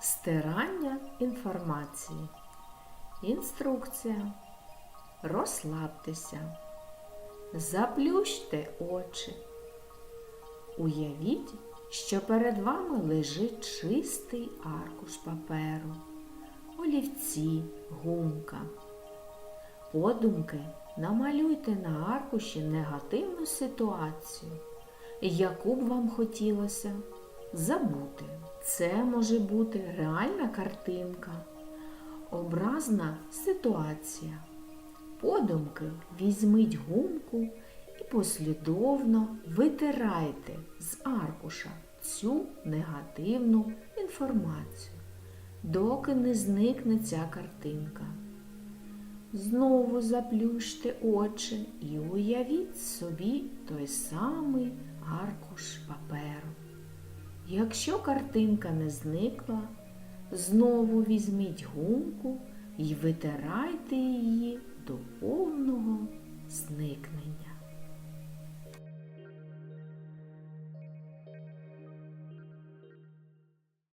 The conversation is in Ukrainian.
Стирання інформації. Інструкція. Розслабтеся. Заплющте очі. Уявіть, що перед вами лежить чистий аркуш паперу, олівці, гумка. Подумки намалюйте на аркуші негативну ситуацію, яку б вам хотілося забути. Це може бути реальна картинка, образна ситуація. Подумки візьміть гумку і послідовно витирайте з аркуша цю негативну інформацію, доки не зникне ця картинка. Знову заплющте очі і уявіть собі той самий аркуш паперу. Якщо картинка не зникла, знову візьміть гумку і витирайте її до повного зникнення.